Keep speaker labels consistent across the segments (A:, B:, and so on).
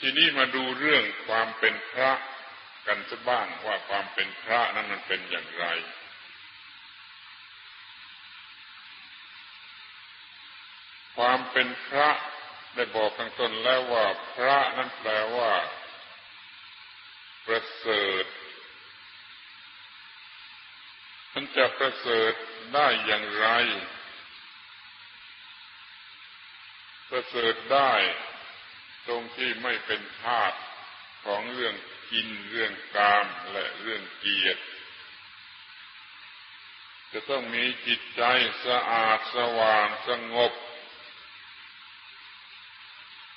A: ทีนี้มาดูเรื่องความเป็นพระกันสักบ้างว่าความเป็นพระนั้นมันเป็นอย่างไร ความเป็นพระได้บอกข้างต้นแล้วว่าพระนั้นแปลว่า ประเสริฐมันจะประเสริฐได้อย่างไร ประเสริฐได้ ตรงที่ไม่เป็นธาตุของเรื่องกินเรื่องกามและเรื่องเกียรติจะต้องมีจิตใจสะอาดสว่างสงบ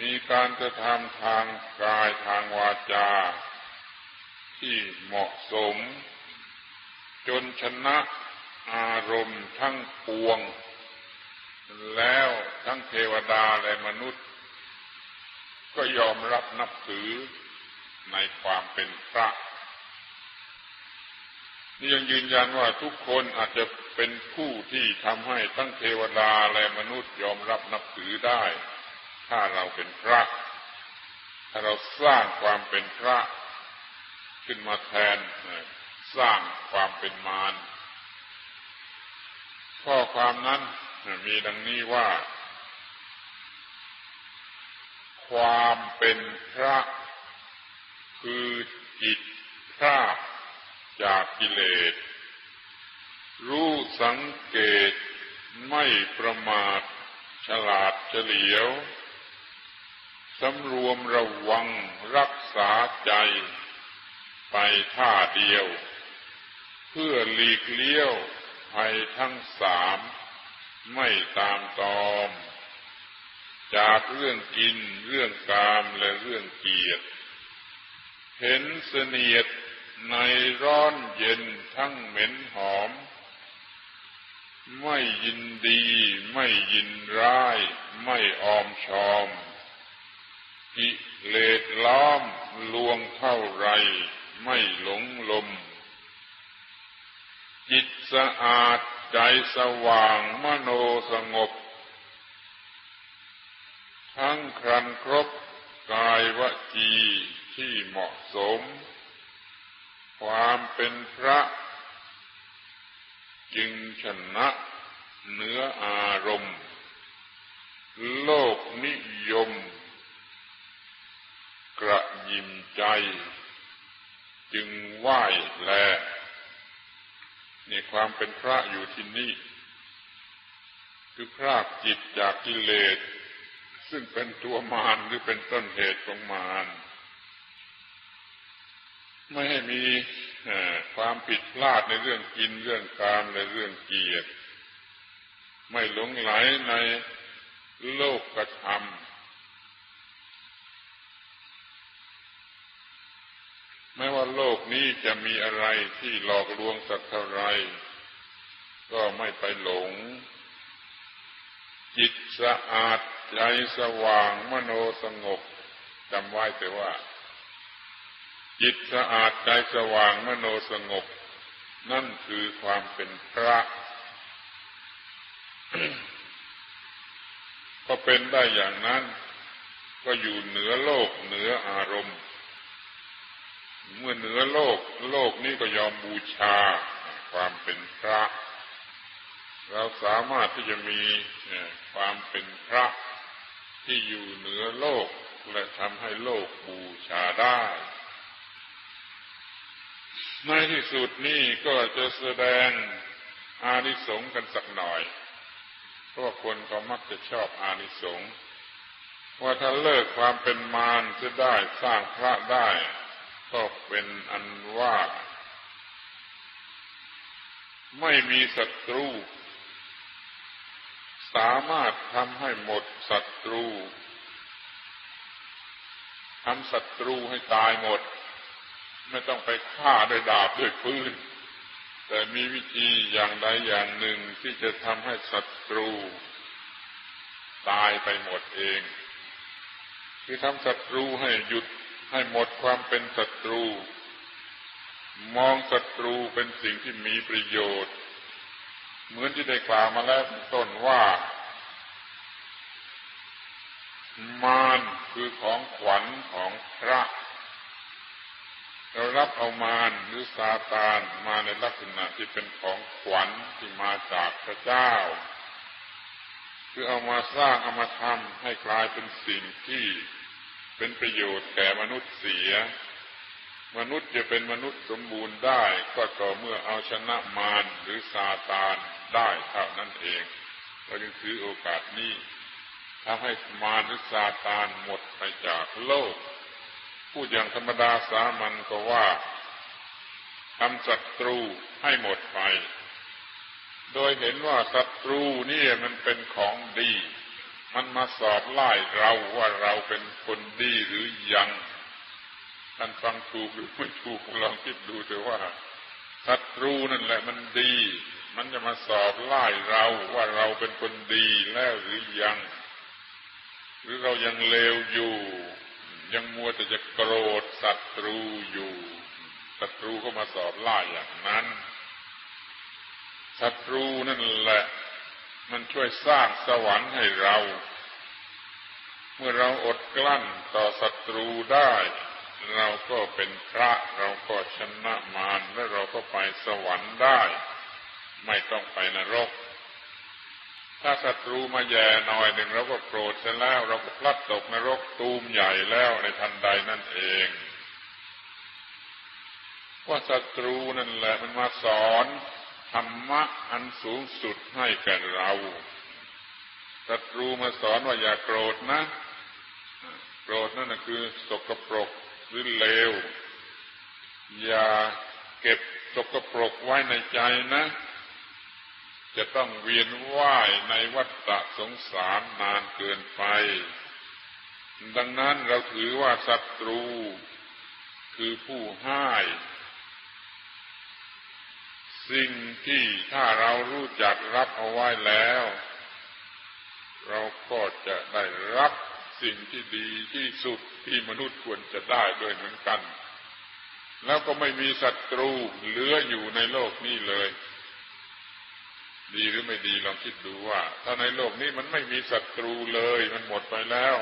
A: มีการกระทำทางกายทางวาจา ที่เหมาะสม จนชนะอารมณ์ทั้งปวง แล้วทั้งเทวดาและมนุษย์ ก็ยอมรับนับถือในความเป็นพระ นี่ยังยืนยันว่าทุกคนอาจจะเป็นผู้ที่ทำให้ทั้งเทวดาและมนุษย์ยอมรับนับถือได้ ถ้าเราเป็นพระ ถ้าเราสร้างความเป็นพระ ขึ้นมาแทนสร้างความเป็นมารข้อความนั้นมีดังนี้ว่า ความเป็นพระ คือจิตพราดจากกิเลส รู้สังเกตไม่ประมาท ฉลาดเฉลียวสำรวมระวังรักษาใจ ไปท่าเดียว เพื่อหลีกเลี้ยวภัยทั้งสาม ไม่ตามตอม จากเรื่องกิน เรื่องกามและเรื่องเกียรติเห็นเสนียดในร้อนเย็นทั้งเหม็นหอม ไม่ยินดี ไม่ยินร้าย ไม่ออมชอม กิเลสล้อมลวงเท่าไร ไม่หลงลม จิตสะอาดใจสว่างมโนสงบ ทั้งครันครบกายวจีที่เหมาะสม ความเป็นพระ จึงชนะเนื้ออารมณ์ โลกนิยม กระยิมใจ จึงไหว้แลนี่ความเป็นพระอยู่ที่นี่ คือพรากจิตจากกิเลส ซึ่งเป็นตัวมารหรือเป็นต้นเหตุของมารไม่ให้มีความผิดพลาดในเรื่องกินเรื่องการและเรื่องเกียรติไม่หลงไหลในโลกกระทำไม่ว่าโลกนี้จะมีอะไรที่หลอกลวงสักเท่าไร ก็ไม่ไปหลง จิตสะอาด ใจสว่างมโนสงบจำไว้แต่ว่า จิตสะอาดใจสว่างมโนสงบ นั่นคือความเป็นพระ ก็เป็นได้อย่างนั้น ก็อยู่เหนือโลกเหนืออารมณ์ เมื่อเหนือโลก โลกนี้ก็ยอมบูชาความเป็นพระ เราสามารถที่จะมีความเป็นพระ ที่อยู่เหนือโลกและทำให้โลกบูชาได้ ในที่สุดนี่ก็จะแสดงอานิสงส์กันสักหน่อย เพราะคนก็มักจะชอบอานิสงส์ว่าถ้าเลิกความเป็นมารจะได้สร้างพระได้ ก็เป็นอันว่า ไม่มีศัตรู สามารถทำให้หมดศัตรูทำศัตรูให้ตายหมด ไม่ต้องไปฆ่าด้วยดาบด้วยปืนแต่มีวิธีอย่างใดอย่างหนึ่งที่จะทำให้ศัตรู ตายไปหมดเอง คือทำศัตรูให้หยุดให้หมดความเป็นศัตรู มองศัตรูเป็นสิ่งที่มีประโยชน์ เหมือนที่ได้กล่าวมาแล้วต้นว่ามารคือของขวัญของพระ เรารับเอามารหรือซาตานมาในลักษณะที่เป็นของขวัญที่มาจากพระเจ้า คือเอามาสร้างเอามาทำให้กลายเป็นสิ่งที่เป็นประโยชน์แก่มนุษย์เสีย มนุษย์จะเป็นมนุษย์สมบูรณ์ได้ ก็ต่อเมื่อเอาชนะมารหรือซาตานได้เท่านั้นเองเราจึงถือโอกาสนี้ทำให้มารหรือซาตานหมดไปจากโลก พูดอย่างธรรมดาสามัญก็ว่าทำศัตรูให้หมดไป โดยเห็นว่าศัตรูนี่มันเป็นของดี มันมาสอบไล่เราว่าเราเป็นคนดีหรือยัง ท่านฟังถูกหรือไม่ถูกลองคิดดูเถอะว่าศัตรูนั่นแหละมันดี มันจะมาสอบไล่เราว่าเราเป็นคนดีแล้วหรือยัง หรือเรายังเลวอยู่ ยังมัวแต่จะโกรธศัตรูอยู่ศัตรูก็มาสอบไล่อย่างนั้นศัตรูนั่นแหละ มันช่วยสร้างสวรรค์ให้เรา เมื่อเราอดกลั้นต่อศัตรูได้ เราก็เป็นพระเราก็ชนะมารและเราก็ไปสวรรค์ได้ ไม่ต้องไปนรก ถ้าศัตรูมาแย่หน่อยหนึ่งเราก็โกรธเสแล้ว เราก็พลัดตกนรกตูมใหญ่แล้วในทันใดนั่นเองว่าศัตรูนั่นแหละมันมาสอนธรรมะอันสูงสุดให้แก่เราศัตรูมาสอนว่าอย่าโกรธนะ โกรธนั่นคือสกปรก หรือเลว อย่าเก็บสกปรกไว้ในใจนะ จะต้องเวียนว่ายในวัฏฏะสงสารนานเกินไป ดังนั้นเราถือว่าศัตรู คือผู้ให้สิ่งที่ถ้าเรารู้จักรับเอาไว้แล้ว เราก็จะได้รับ สิ่งที่ดีที่สุดที่มนุษย์ควรจะได้ด้วยเหมือนกัน แล้วก็ไม่มีศัตรูเหลืออยู่ในโลกนี้เลย ดีหรือไม่ดีลองคิดดูว่า ถ้าในโลกนี้มันไม่มีศัตรูเลย มันหมดไปแล้ว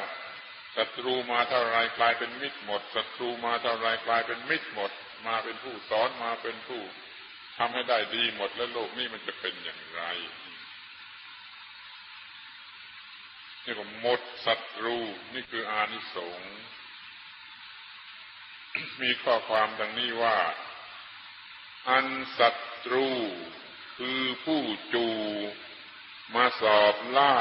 A: ศัตรูมาเท่าไรกลายเป็นมิตรหมดศัตรูมาเท่าไรกลายเป็นมิตรหมด มาเป็นผู้สอนมาเป็นผู้ทำให้ได้ดีหมดแล้วโลกนี้มันจะเป็นอย่างไร นี่ก็หมดศัตรูนี่คืออานิสงส์มีข้อความดังนี้ว่า อันศัตรูคือผู้จูมาสอบไล่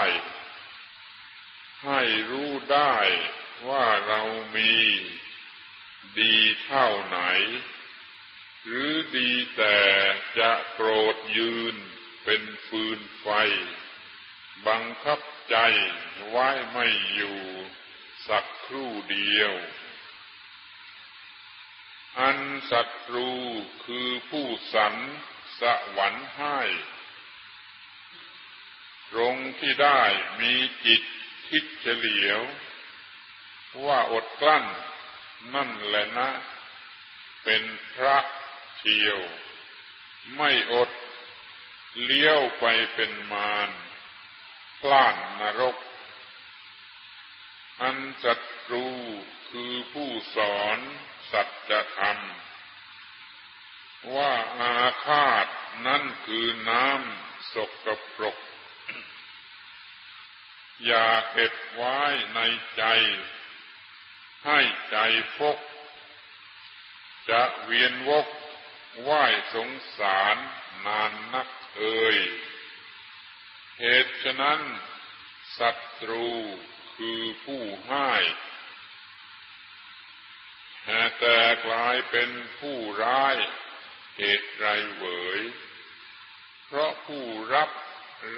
A: ให้รู้ได้ว่าเรามีดีเท่าไหน หรือดีแต่จะโกรธยืนเป็นฟืนไฟ บังคับ ใจไว้ไม่อยู่สักครู่เดียว อันศัตรูคือผู้สันสวรรค์ให้ ตรงที่ได้มีจิตคิดเฉลียว ว่าอดกลั้นนั่นแหละนะ เป็นพระเที่ยว ไม่อดเลี้ยวไปเป็นมาร พล่านนรก อันศัตรูคือผู้สอนสัจธรรม ว่าอาฆาตนั่นคือน้ำสกปรก อย่าเก็บไว้ในใจ ให้ใจฟก จะเวียนวกไหวสงสารนานนักเอ่ย เหตุฉะนั้นศัตรูคือผู้ให้แต่กลายเป็นผู้ร้ายเหตุไรเหวย เพราะผู้รับ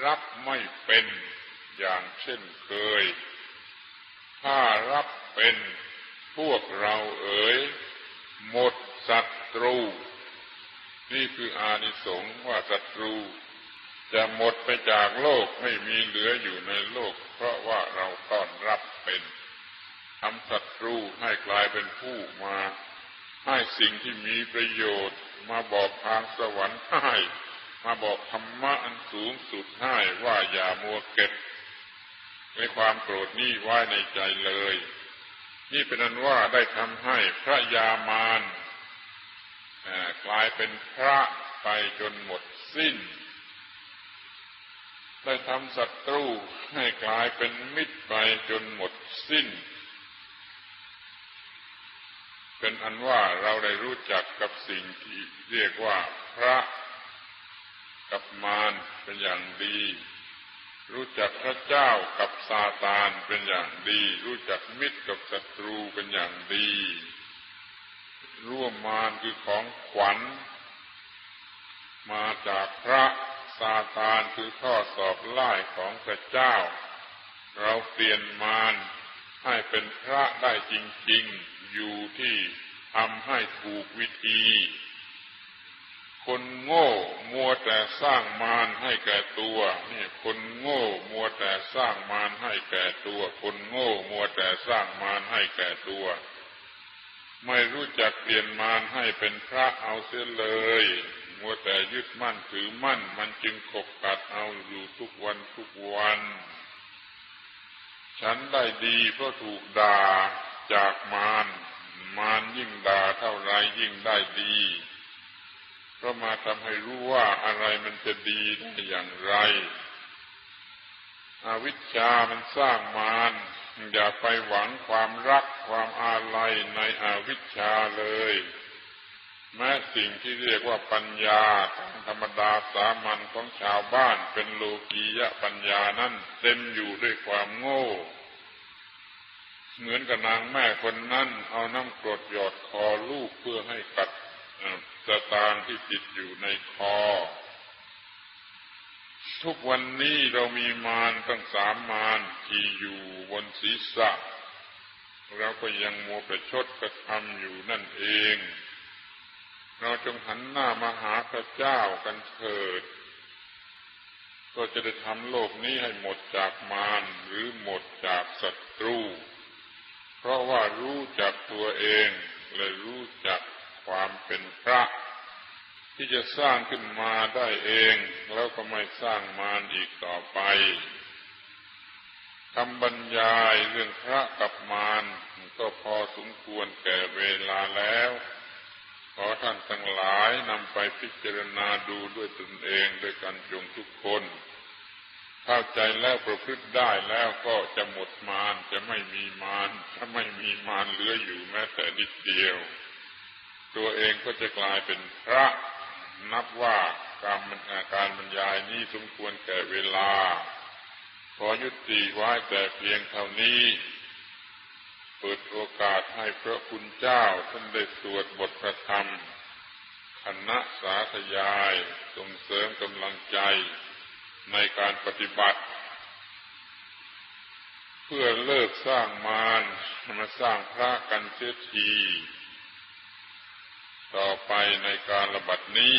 A: รับไม่เป็นอย่างเช่นเคย ถ้ารับเป็นพวกเราเอ๋ย หมดศัตรู นี่คืออานิสงส์ว่าศัตรู จะหมดไปจากโลกไม่มีเหลืออยู่ในโลก เพราะว่าเราต้อนรับเป็นทำศัตรูให้กลายเป็นผู้มา ให้สิ่งที่มีประโยชน์ มาบอกทางสวรรค์ให้ มาบอกธรรมะอันสูงสุดให้ว่าอย่ามัวเก็บในความโกรธนี้ไว้ในใจเลย นี่เป็นอันว่าได้ทำให้พระยามารกลายเป็นพระไปจนหมดสิ้น ได้ทำศัตรูให้กลายเป็นมิตรไปจนหมดสิ้น เป็นอันว่าเราได้รู้จักกับสิ่งที่เรียกว่าพระกับมารเป็นอย่างดี รู้จักพระเจ้ากับซาตานเป็นอย่างดี รู้จักมิตรกับศัตรูเป็นอย่างดี ร่วมมารคือของขวัญ มาจากพระ ซาตานคือข้อสอบไล่ของพระเจ้า เราเปลี่ยนมารให้เป็นพระได้จริง ๆ อยู่ที่ทำให้ถูกวิธี คนโง่มัวแต่สร้างมารให้แก่ตัวนี่คนโง่มัวแต่สร้างมารให้แก่ตัว คนโง่มัวแต่สร้างมารให้แก่ตัว ไม่รู้จักเปลี่ยนมารให้เป็นพระเอาเสียเลย มัวแต่ยึดมั่นถือมั่น มันจึงขบกัดเอาอยู่ทุกวันทุกวัน ฉันได้ดีเพราะถูกด่าจากมารมารยิ่งด่าเท่าไรยิ่งได้ดีเพราะมาทำให้รู้ว่าอะไรมันจะดีได้อย่างไรอวิชชามันสร้างมารอย่าไปหวังความรักความอาลัยในอวิชชาเลย แม้สิ่งที่เรียกว่าปัญญาธรรมดาสามัญของชาวบ้านเป็นโลกียะปัญญานั้นเต็มอยู่ด้วยความโง่ เหมือนกับนางแม่คนนั้น เอาน้ำกรดหยอดคอลูกเพื่อให้กัดสตางที่ติดอยู่ในคอ ทุกวันนี้เรามีมารตั้งสามมารที่อยู่บนศีรษะ เราก็ยังมัวประชดกระทำอยู่นั่นเอง เราจงหันหน้ามาหาพระเจ้ากันเถิด ก็จะได้ทำโลกนี้ให้หมดจากมารหรือหมดจากศัตรู เพราะว่ารู้จักตัวเองและรู้จักความเป็นพระ ที่จะสร้างขึ้นมาได้เองแล้วก็ไม่สร้างมารอีกต่อไปคำบรรยายเรื่องพระกับมารก็พอสมควรแก่เวลาแล้ว ท่านทั้งหลายนำไปพิจารณาดูด้วยตนเองด้วยกันจงทุกคน เข้าใจแล้วประพฤติได้แล้วก็จะหมดมารจะไม่มีมารจะไม่มีมารเหลืออยู่แม้แต่นิดเดียว ตัวเองก็จะกลายเป็นพระนับว่าการการบรรยายนี้สมควรแก่เวลา ขอยุติไว้แต่เพียงเท่านี้ เปิดโอกาสให้ พระคุณเจ้าท่านได้สวดบทพระธรรมคณะสาธยายส่งเสริมกำลังใจในการปฏิบัติ เพื่อเลิกสร้างมารมาสร้างพระกันเสียที ต่อไปในการระบัดนี้